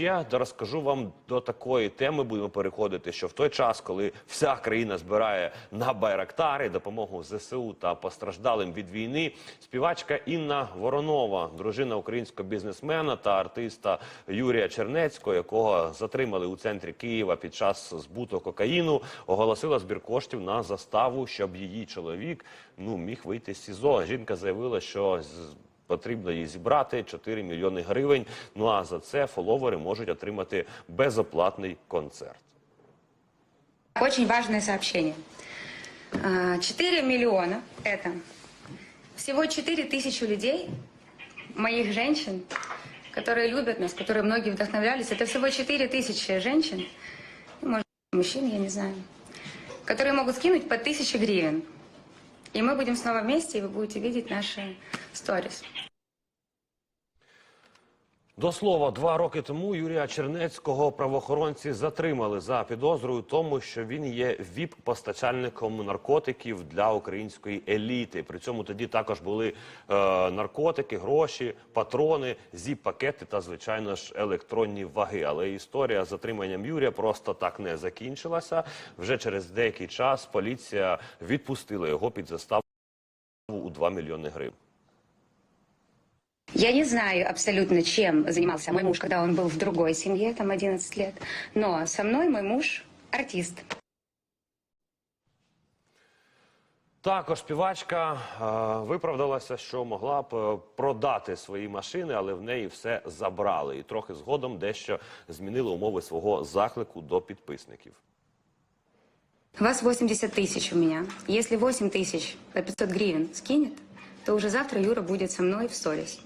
ще розкажу вам до такої теми. Будемо переходити, що в той час, коли вся країна збирає на байрактари допомогу ЗСУ та постраждалим від війни, співачка Інна Воронова, дружина українського бізнесмена та артиста Юрія Чернецького, якого затримали у центрі Києва під час збуту кокаїну, оголосила збір коштів на заставу, щоб її чоловік ну міг вийти з СІЗО. Жінка заявила, що Потрібно їй зібрати 4 мільйони гривень. Ну а за це фоловери можуть отримати безоплатний концерт. Очень важное сообщение. А, 4 миллиона – это всего 4 тысячи людей, моих женщин, которые любят нас, которые многие вдохновлялись. Это всего 4 тысячи женщин, ну, может, мужчин, я не знаю, которые могут скинуть по 1000 гривен. И мы будем снова вместе, и вы будете видеть наши сторис. До слова, два роки тому Юрія Чернецького правоохоронці затримали за підозрою тому, що він є віп-постачальником наркотиків для української еліти. При цьому тоді також були е, наркотики, гроші, патрони, зіп-пакети та, звичайно ж, електронні ваги. Але історія з затриманням Юрія просто так не закінчилася. Вже через деякий час поліція відпустила його під заставу у 2 мільйони гривень. Я не знаю абсолютно, чем занимался мой муж, когда он был в другой семье, там 11 лет. Но со мной мой муж артист. Також співачка е, виправдалася, що могла б е, продати свої машини, але в неї все забрали. І трохи згодом дещо змінили умови свого заклику до підписників. Вас 80 тысяч у меня. Если 8 тысяч по 500 гривен скинет, то уже завтра Юра будет со мной в сторис.